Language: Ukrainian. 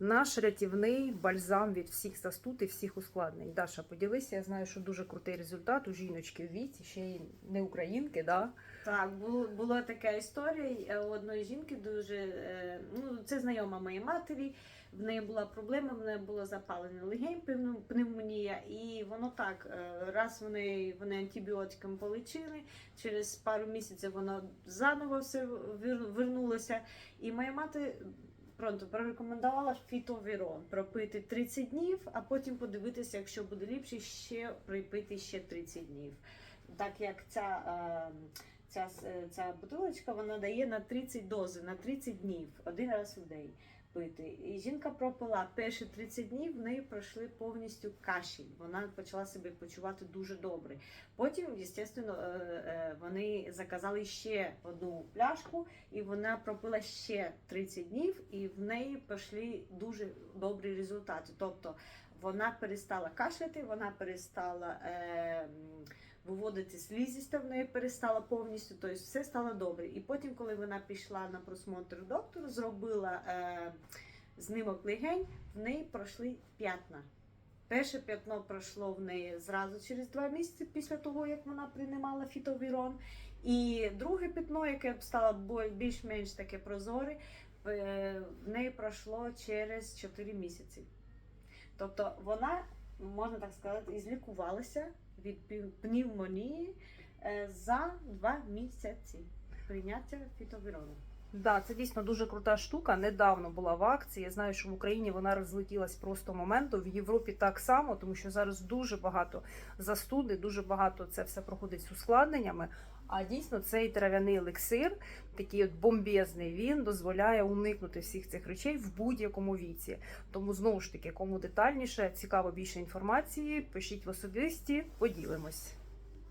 Наш рятівний бальзам від всіх застуд і всіх ускладнень. Даша, поділися. Я знаю, що дуже крутий результат у жіночки в віці, ще й не українки, да? Так, було, була така історія е, у одної жінки дуже е, ну це знайома моїй матері. В неї була проблема, в неї було запалення легень, пнев- пневмонія, і воно так. е, Раз вони, вони антибіотиками полечили, через пару місяців воно заново все вер- вернулося. І моя мати пронто прорекомендувала фітовірон пропити 30 днів, а потім подивитися, якщо буде ліпше, ще припити ще 30 днів. Так як ця. е, Ця, ця бутилочка вона дає на 30 дози, на 30 днів, один раз в день пити. І жінка пропила перші 30 днів, в неї пройшли повністю кашель. Вона почала себе почувати дуже добре. Потім, звісно, е, е, вони заказали ще одну пляшку, і вона пропила ще 30 днів, і в неї пішли дуже добрі результати. Тобто вона перестала кашляти, вона перестала. Е, виводити слізіста в неї перестала повністю, тобто все стало добре. І потім, коли вона пішла на просмотр доктора, зробила е, знімок легень, в неї пройшли п'ятна. Перше п'ятно пройшло в неї зразу через два місяці після того, як вона приймала фітовірон. І друге п'ятно, яке стало більш-менш таке прозоре, е, в неї пройшло через 4 місяці. Тобто вона, можна так сказати, і злікувалася від пневмонії е, за два місяці прийняття фітовірону. Да, це дійсно дуже крута штука. Недавно була в акції. Я знаю, що в Україні вона розлетілась просто моменту. В Європі так само, тому що зараз дуже багато застуди, дуже багато це все проходить з ускладненнями. А дійсно цей трав'яний елексир, такий от бомбезний, він дозволяє уникнути всіх цих речей в будь-якому віці. Тому знову ж таки, кому детальніше, цікаво більше інформації, пишіть в особисті, поділимось.